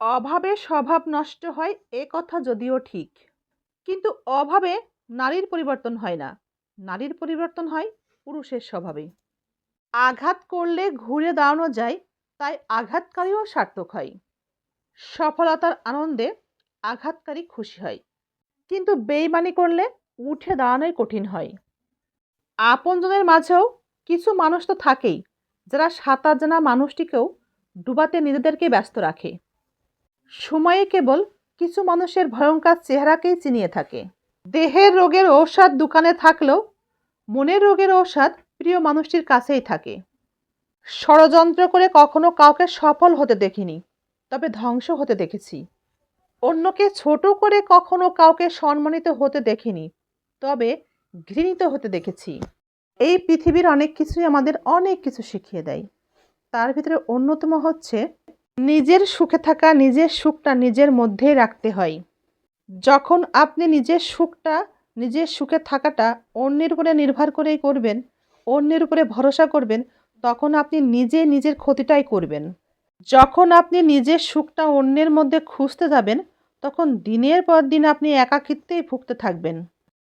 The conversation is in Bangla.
অভাবে স্বভাব নষ্ট হয়, এ কথা যদিও ঠিক। কিন্তু অভাবে নারীর পরিবর্তন হয় না। নারীর পরিবর্তন হয় পুরুষের স্বভাবে। আঘাত করলে ঘুরে দাঁড়ানো যায়, তাই আঘাতকারীও সার্থক হয়। সফলতার আনন্দে আঘাতকারী খুশি হয়। কিন্তু বেইমানি করলে উঠে দাঁড়ানোই কঠিন হয়। আপনজনের মাঝেও কিছু মানুষ তো থাকেই, যারা সাঁতার জানা মানুষটিকেও ডুবাতে নিজেদেরকে ব্যস্ত রাখে। সময়ে কেবল কিছু মানুষের ভয়ঙ্কর চেহারাকেই চিনিয়ে থাকে। দেহের রোগের ঔষধ দোকানে থাকলেও মনের রোগের ঔষধ প্রিয় মানুষটির কাছেই থাকে। ষড়যন্ত্র করে কখনো কাউকে সফল হতে দেখিনি, তবে ধ্বংস হতে দেখেছি। অন্যকে ছোট করে কখনো কাউকে সম্মানিত হতে দেখিনি, তবে ঘৃণিত হতে দেখেছি। এই পৃথিবীর অনেক কিছুই আমাদের অনেক কিছু শিখিয়ে দেয়। তার ভিতরে অন্যতম হচ্ছে নিজের সুখে থাকা, নিজের সুখটা নিজের মধ্যেই রাখতে হয়। যখন আপনি নিজের সুখটা, নিজের সুখে থাকাটা অন্যের উপরে নির্ভর করেই করবেন, অন্যের উপরে ভরসা করবেন, তখন আপনি নিজে নিজের ক্ষতিটাই করবেন। যখন আপনি নিজের সুখটা অন্যের মধ্যে খুঁজতে যাবেন, তখন দিনের পর দিন আপনি একাকিত্বেই ভুগতে থাকবেন।